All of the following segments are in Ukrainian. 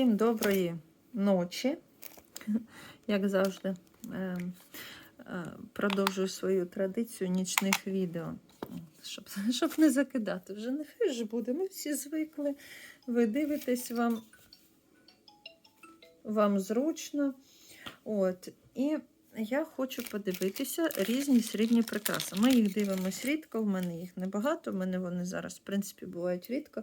Всім доброї ночі, як завжди. Е, е, Продовжую свою традицію нічних відео, щоб, щоб не закидати. Вже нехай же буде. Ми всі звикли. Ви дивитесь вам, вам зручно. От. І я хочу подивитися різні срібні прикраси. Ми їх дивимося рідко, в мене їх небагато, в мене вони зараз, в принципі, бувають рідко.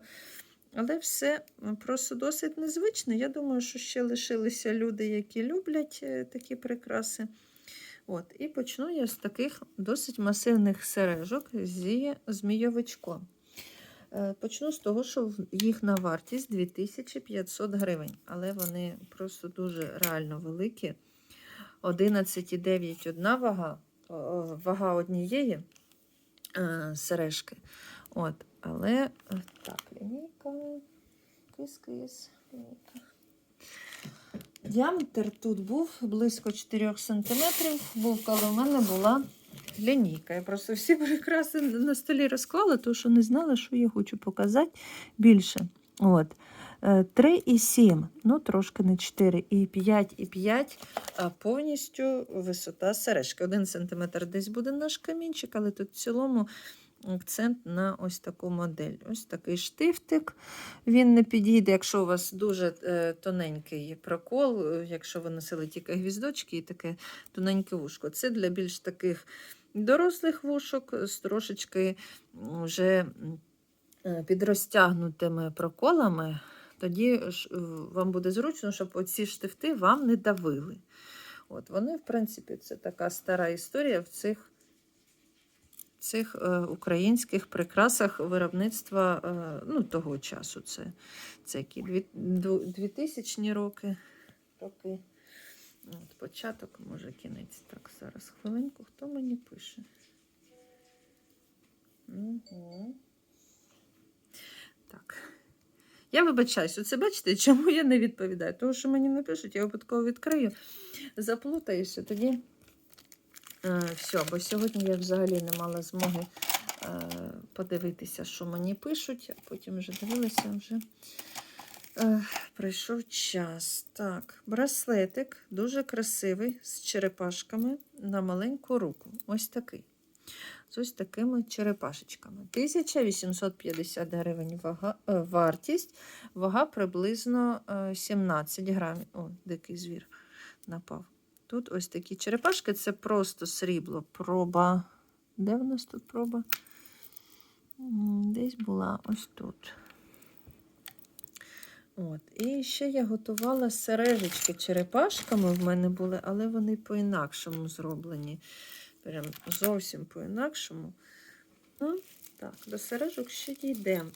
Але все просто досить незвично. Я думаю, що ще лишилися люди, які люблять е, такі прикраси. От, І почну я з таких досить масивних сережок зі змійовичком. Е, Почну з того, що в- їхна вартість 2500 гривень, але вони просто дуже реально великі. 11,9 одна вага, вага однієї е, сережки. От, але е, так, лінійка, кис-кис, лінійка. Діаметр тут був близько 4 см, був, коли в мене була лінійка. Я просто всі прикраси на столі розклала, тому що не знала, що я хочу показати більше. От. Е, 3,7, ну трошки не 4, і 5, і 5 а повністю висота сережки. 1 см десь буде наш камінчик, але тут в цілому акцент на ось таку модель. Ось такий штифтик. Він не підійде, якщо у вас дуже е, тоненький прокол, е, якщо ви носили тільки гвіздочки і таке тоненьке вушко. Це для більш таких дорослих вушок з трошечки вже е, підрозтягнутими проколами. Тоді ж, вам буде зручно, щоб оці штифти вам не давили. От Вони, в принципі, це така стара історія в цих цих е, українських прикрасах виробництва е, ну, того часу. Це, це які дві- ду- 2000 роки. роки. От, початок, може, кінець. Так, зараз хвилинку. Хто мені пише? Угу. Так. Я вибачаюсь, оце бачите, чому я не відповідаю? Тому що мені не пишуть, я випадково відкрию, заплутаюся, тоді все, бо сьогодні я взагалі не мала змоги е, подивитися, що мені пишуть, а потім вже дивилася, вже е, прийшов час. Так, браслетик дуже красивий, з черепашками на маленьку руку. Ось такий. З ось такими черепашечками. 1850 гривень вага, е, вартість, вага приблизно е, 17 грамів. О, дикий звір напав. Тут ось такі черепашки, це просто срібло. Проба. Де в нас тут проба? Десь була ось тут. От. І ще я готувала сережечки черепашками в мене були, але вони по-інакшому зроблені. Прям зовсім по-інакшому. Ну, так, до сережок ще дійдемо.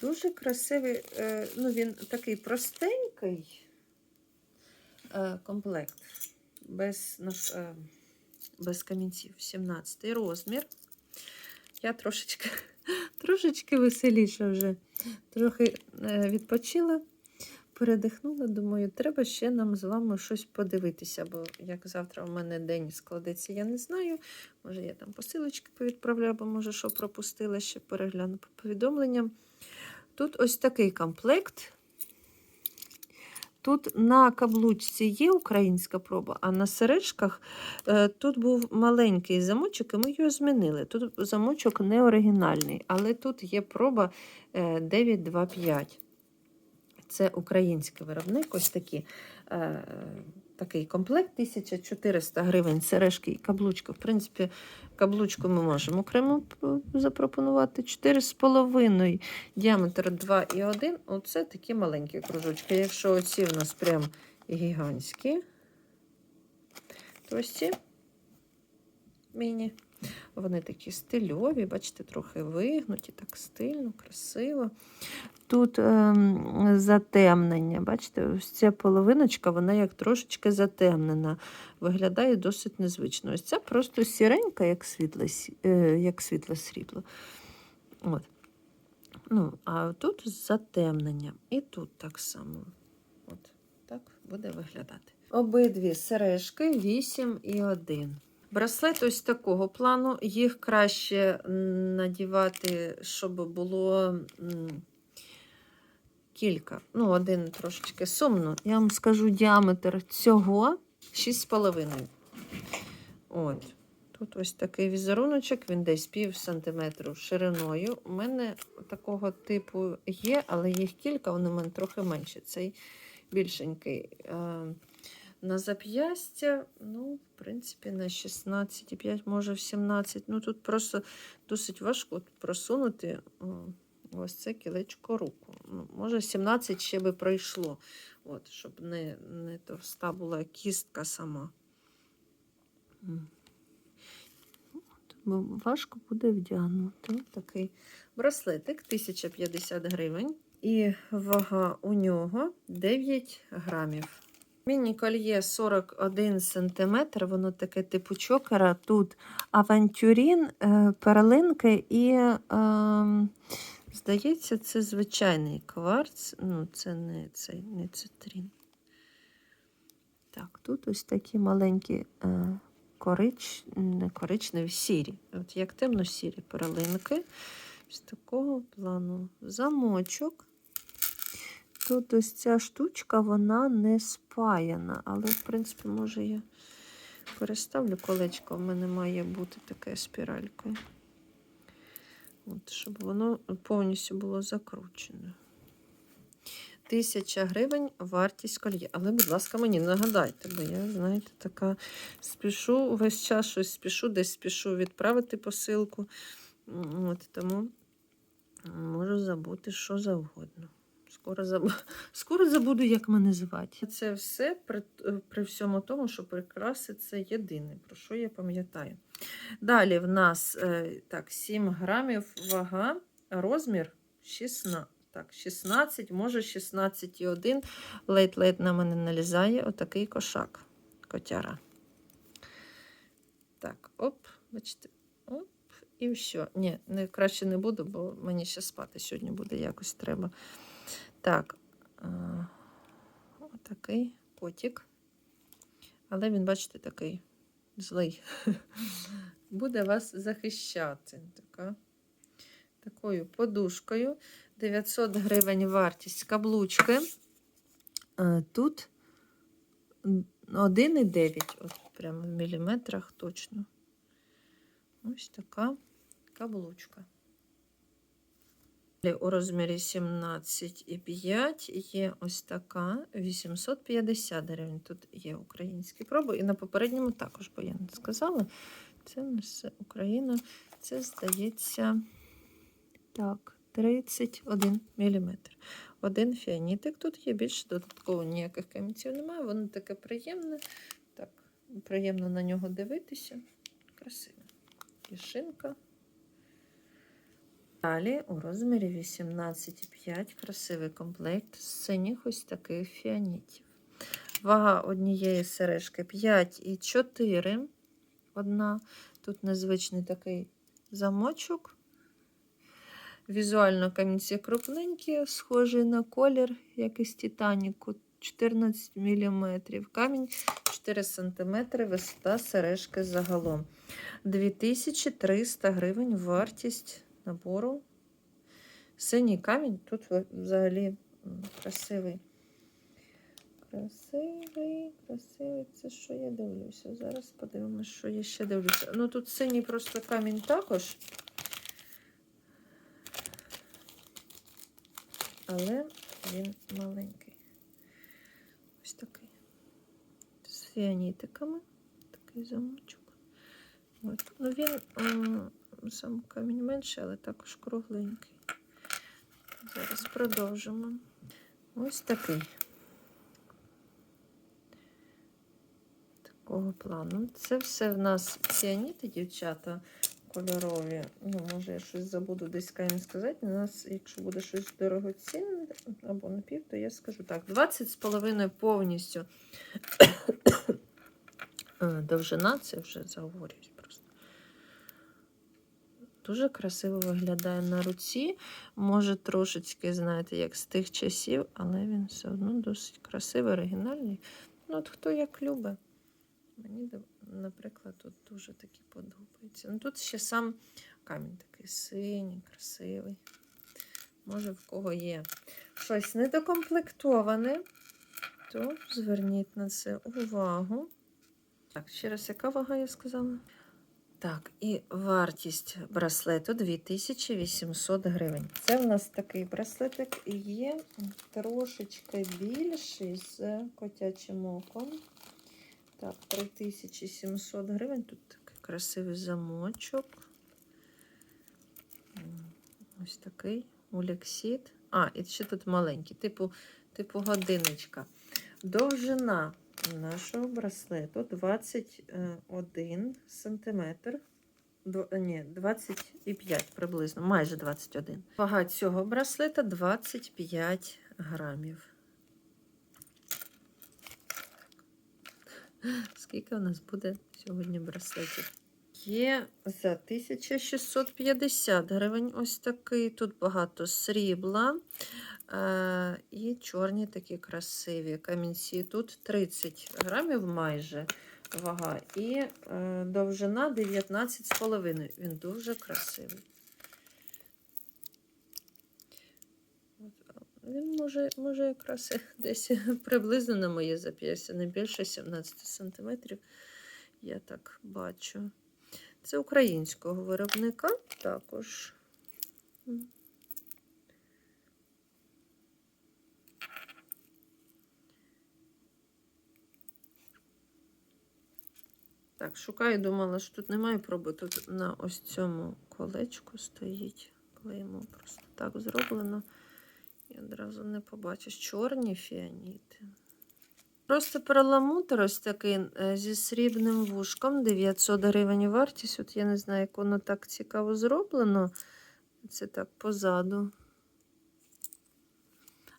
Дуже красивий, е, ну він такий простенький е, комплект без, е, без камінців. 17 розмір. Я трошечки, трошечки веселіша вже. Трохи е, відпочила, передихнула. Думаю, треба ще нам з вами щось подивитися, бо як завтра у мене день складеться, я не знаю. Може, я там посилочки повідправляю, або може, що пропустила, ще перегляну по повідомленням. Тут ось такий комплект. Тут на каблучці є українська проба, а на сережках е, тут був маленький замочок, і ми його змінили. Тут замочок не оригінальний, але тут є проба е, 925. Це український виробник, ось такі, е, такий комплект 1400 гривень, сережки і каблучка. В принципі, каблучку ми можемо окремо запропонувати 4,5 діаметр 2,1. Оце такі маленькі кружочки. Якщо оці в нас прям гігантські, то ось ці міні. Вони такі стильові, бачите, трохи вигнуті, так стильно, красиво. Тут ем, затемнення, бачите, ось ця половиночка, вона як трошечки затемнена. Виглядає досить незвично. Ось ця просто сіренька, як світле, е, як світле срібло. От. Ну, а тут з затемненням. І тут так само. От так буде виглядати. Обидві сережки 8 і 1. Браслет ось такого плану. Їх краще надівати, щоб було кілька. Ну, один трошечки сумно. Я вам скажу діаметр цього 6,5. От. Тут ось такий візеруночок, він десь пів сантиметру шириною. У мене такого типу є, але їх кілька, вони в мене трохи менші. Цей більшенький. На зап'ястя, ну, в принципі, на 16,5, може в 17. Ну, тут просто досить важко просунути ось це кілечко руку. Ну, може, 17 ще би пройшло, от, щоб не, не товста була кістка сама. От, важко буде вдягнути. Такий браслетик 1050 гривень. І вага у нього 9 грамів. Міні-кольє 41 см, воно таке типу чокера. Тут авантюрін, е, перлинки і, е, здається, це звичайний кварц. Ну, це не цей, не цитрін. Так, тут ось такі маленькі е, корич, не коричневі, сірі. От як темно-сірі перлинки. З такого плану замочок. Тут ось ця штучка, вона не спаяна, але, в принципі, може я переставлю колечко, в мене має бути таке спіралькою. От, щоб воно повністю було закручене. Тисяча гривень вартість кольє. Але, будь ласка, мені нагадайте, бо я, знаєте, така спішу весь час щось спішу, десь спішу відправити посилку. От, тому можу забути що завгодно. Скоро, забу... Скоро забуду, як мене звати. Це все при, при всьому тому, що прикраси це єдине, про що я пам'ятаю. Далі в нас е, так, 7 грамів вага, розмір 16. Так, 16, може 16,1. Ледь-ледь на мене налізає отакий кошак. Котяра. Так, оп, бачите, оп, і все. Ні, не, краще не буду, бо мені ще спати сьогодні буде якось треба. Так, отакий котик. Але він, бачите, такий злий. Буде вас захищати. Така, такою подушкою. 900 гривень вартість каблучки. Е, Тут 1,9, от прямо в міліметрах точно. Ось така каблучка. У розмірі 17,5 є ось така 850 гривень. Тут є українські проби. І на попередньому також, бо я не сказала. Це не Україна. Це здається так, 31 мм. Один фіанітик. Тут є більше додатково ніяких камінців немає. Воно таке приємне. Так, приємно на нього дивитися. Красиво. Кишинка. Далі у розмірі 18,5 красивий комплект з синіх ось таких фіанітів. Вага однієї сережки 5,4. Одна. Тут незвичний такий замочок. Візуально камінці крупненькі, схожий на колір, як із Титаніку. 14 мм. Камінь 4 см, висота сережки загалом. 2300 гривень вартість набору. Синій камінь тут взагалі красивий. Красивий, красивий. Це що я дивлюся? Зараз подивимося, що я ще дивлюся. Ну тут синій просто камінь також. Але він маленький. Ось такий. З фіанітиками. Такий замочок. От. Ну він сам камінь менший, але також кругленький. Зараз продовжимо. Ось такий. Такого плану. Це все в нас ціаніти, дівчата кольорові. Ну, може, я щось забуду десь камінь сказати. У нас, якщо буде щось дорогоцінне або напів, то я скажу так: 20,5 повністю довжина, це вже заговорюсь просто. Дуже красиво виглядає на руці. Може, трошечки, знаєте, як з тих часів, але він все одно досить красивий, оригінальний. Ну, от хто як любить. Мені, наприклад, тут дуже такі подобається. Ну, тут ще сам камінь такий синій, красивий. Може, в кого є щось недокомплектоване, то зверніть на це увагу. Так, ще раз, яка вага, я сказала? Так, і вартість браслету 2800 гривень. Це в нас такий браслетик є трошечки більший з котячим оком. Так, 3700 гривень. Тут такий красивий замочок. Ось такий улексіт. А, і ще тут маленький, типу, типу годиночка. Довжина нашого браслету 21 сантиметр. Ні, 25 приблизно, майже 21. Вага цього браслета 25 грамів. Скільки у нас буде сьогодні браслетів? Є за 1650 гривень ось такий. Тут багато срібла. І чорні такі красиві камінці. Тут 30 грамів майже вага. І е, довжина 19,5. Він дуже красивий. Він може, може якраз десь приблизно на моє зап'ястя, не більше 17 сантиметрів. Я так бачу. Це українського виробника також. Так, шукаю, думала, що тут немає проби. Тут на ось цьому колечку стоїть. Клеймо просто так зроблено. І одразу не побачиш. Чорні фіаніти. Просто перламутр ось такий е, зі срібним вушком. 900 гривень вартість. От я не знаю, як воно так цікаво зроблено. Це так позаду.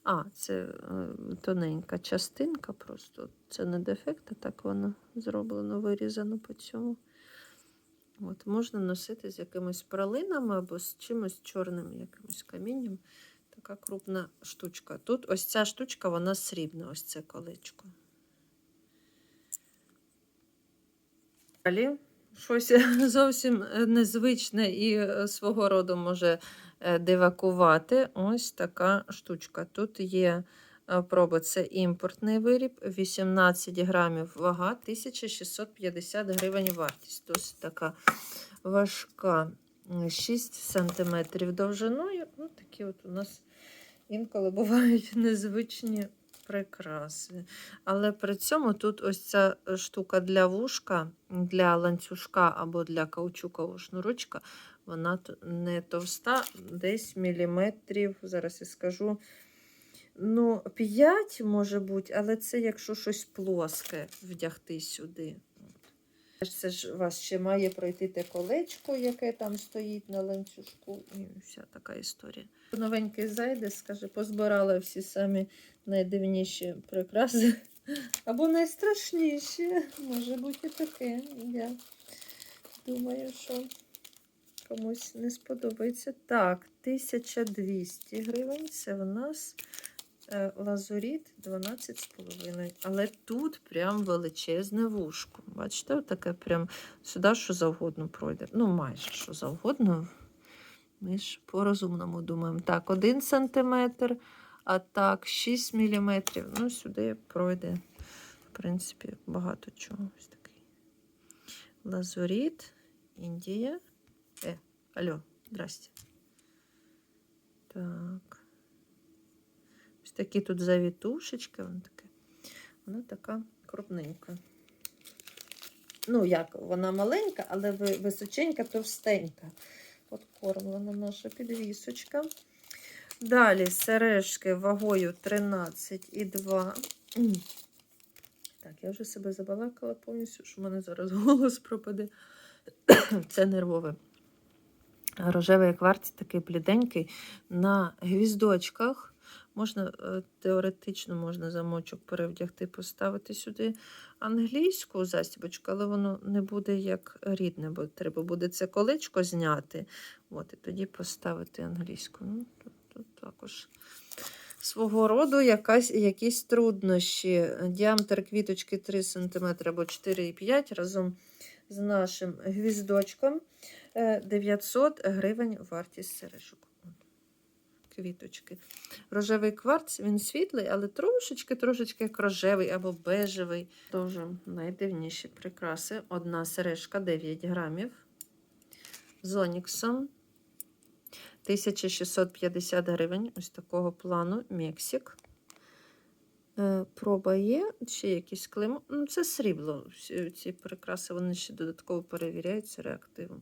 А, це е, тоненька частинка просто. Це не дефект, а так воно зроблено, вирізано по цьому. От, можна носити з якимись пралинами або з чимось чорним, якимось камінням. Така крупна штучка. Тут ось ця штучка, вона срібна, ось це колечко. Далі щось зовсім незвичне і е, свого роду може е, дивакувати. Ось така штучка. Тут є е, проба, це імпортний виріб, 18 грамів вага, 1650 гривень вартість. Досить така важка. 6 сантиметрів довжиною. Ну, такі от у нас інколи бувають незвичні прикраси. Але при цьому тут ось ця штука для вушка, для ланцюжка або для каучукового шнурочка, вона не товста, десь міліметрів, зараз я скажу. Ну, 5 може бути, але це якщо щось плоске вдягти сюди. Це ж у вас ще має пройти те колечко, яке там стоїть на ланцюжку. І вся така історія. Новенький зайде, скаже, позбирала всі самі найдивніші прикраси. Або найстрашніші. Може бути таке. Я думаю, що комусь не сподобається. Так, 1200 гривень. Це в нас е, лазуріт 12,5. Але тут прям величезне вушко. Бачите, таке прям сюди що завгодно пройде. Ну, майже що завгодно. Ми ж по-розумному думаємо. Так, 1 сантиметр, а так, 6 міліметрів. Ну, сюди пройде, в принципі, багато чого. Ось такий. Лазуріт, Індія. Е, алло, здрасте. Так. Ось такі тут завітушечки, воно таке. Вона така крупненька. Ну, як, вона маленька, але височенька, товстенька. От кормлена наша підвісочка. Далі сережки вагою 13,2. Так, я вже себе забалакала повністю, що в мене зараз голос пропаде. Це нервове. Рожевий кварц такий бліденький. На гвіздочках можна е, теоретично можна замочок перевдягти, поставити сюди англійську застібочку, але воно не буде як рідне, бо треба буде це колечко зняти. От, і тоді поставити англійську. Ну, тут, тут також свого роду якась, якісь труднощі. Діаметр квіточки 3 см або 4,5 разом з нашим гвіздочком. Е, 900 гривень вартість сережок. Квіточки. Рожевий кварц, він світлий, але трошечки, трошечки як рожевий або бежевий. Дуже найдивніші прикраси. Одна сережка 9 грамів. З оніксом. 1650 гривень. Ось такого плану. Мексик. Е, Проба є, ще якісь клеймо. Ну, це срібло. Ці прикраси вони ще додатково перевіряються реактивом.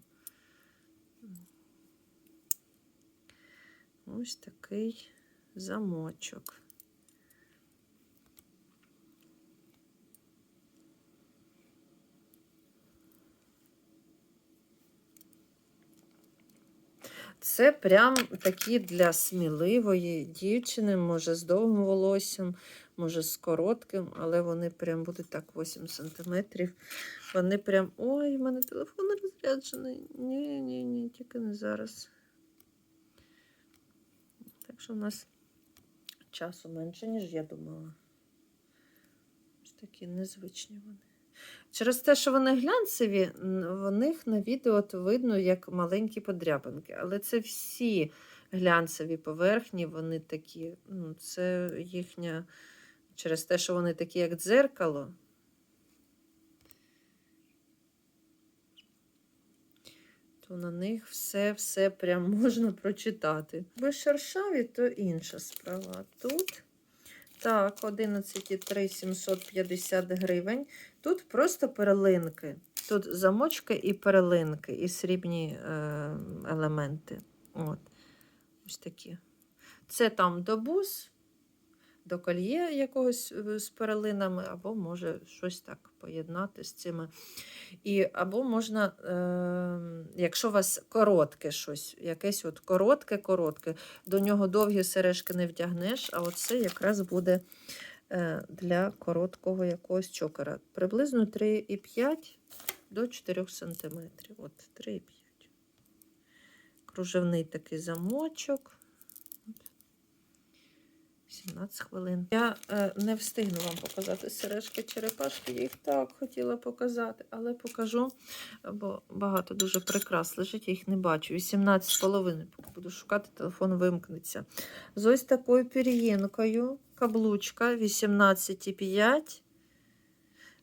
Ось такий замочок. Це прям такі для сміливої дівчини, може з довгим волоссям, може з коротким, але вони прям будуть так 8 см. Вони прям. Ой, в мене телефон розряджений. Ні, ні, ні, тільки не зараз. Так що в нас часу менше, ніж я думала. Ось такі незвичні вони. Через те, що вони глянцеві, в них на відео видно як маленькі подряпинки. Але це всі глянцеві поверхні, вони такі, ну, це їхня, через те, що вони такі, як дзеркало. То на них все-все прям можна прочитати. Без шершаві, то інша справа. Тут так, 11,3 750 гривень. Тут просто перлинки. Тут замочки і перлинки, і срібні е, елементи. От. Ось такі. Це там до бус, до кольє якогось е, з перлинами, або може щось так поєднати з цими. І, або можна, е, якщо у вас коротке щось, якесь от коротке-коротке, до нього довгі сережки не вдягнеш, а оце якраз буде е, для короткого якогось чокера. Приблизно 3,5 до 4 см. От 3,5. Кружевний такий замочок. От. 17 хвилин. Я е, не встигну вам показати сережки черепашки. Я їх так хотіла показати, але покажу, бо багато дуже прикрас лежить, я їх не бачу. 18,5. Поки буду шукати, телефон вимкнеться. З ось такою пір'їнкою. Каблучка 18,5.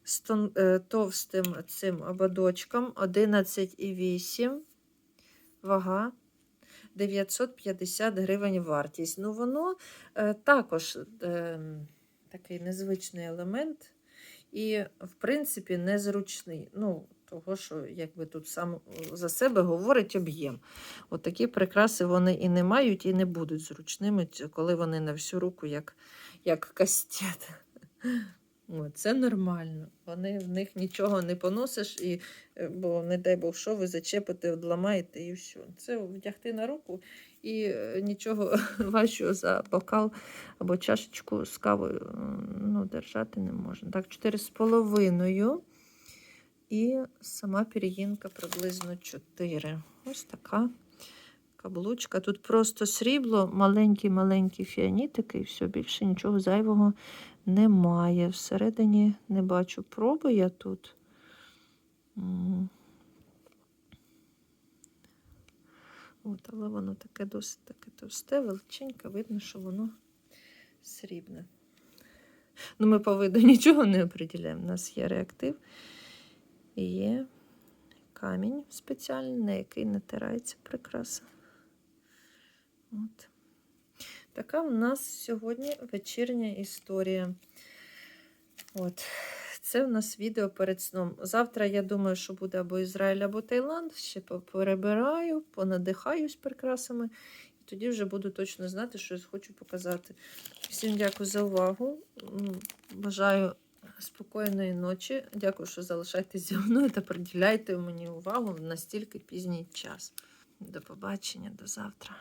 З е, товстим цим ободочком 11,8. Вага 950 гривень вартість. Ну, воно е, також е, такий незвичний елемент і, в принципі, незручний. Ну, того, що якби тут сам за себе говорить об'єм. От такі прикраси вони і не мають, і не будуть зручними, коли вони на всю руку, як, як кастет. Це нормально. Вони в них нічого не поносиш, і, е, бо, не дай Бог, що ви зачепите, одламаєте і все. Це вдягти на руку і е, нічого важчого за бокал або чашечку з кавою ну, держати не можна. Так, 4,5. І сама пір'їнка приблизно 4. Ось така каблучка. Тут просто срібло, маленькі-маленькі фіанітики, і все, більше нічого зайвого немає. Всередині не бачу проби я тут. От, але воно таке досить таке товсте, величеньке, видно, що воно срібне. Ну, ми по виду нічого не определяємо. У нас є реактив і є камінь спеціальний, на який натирається прикраса. От. Така у нас сьогодні вечірня історія. От. Це у нас відео перед сном. Завтра, я думаю, що буде або Ізраїль, або Таїланд. Ще перебираю, понадихаюсь прикрасами. І тоді вже буду точно знати, що я хочу показати. Всім дякую за увагу. Бажаю спокійної ночі. Дякую, що залишаєтесь зі мною та приділяйте мені увагу в настільки пізній час. До побачення, до завтра.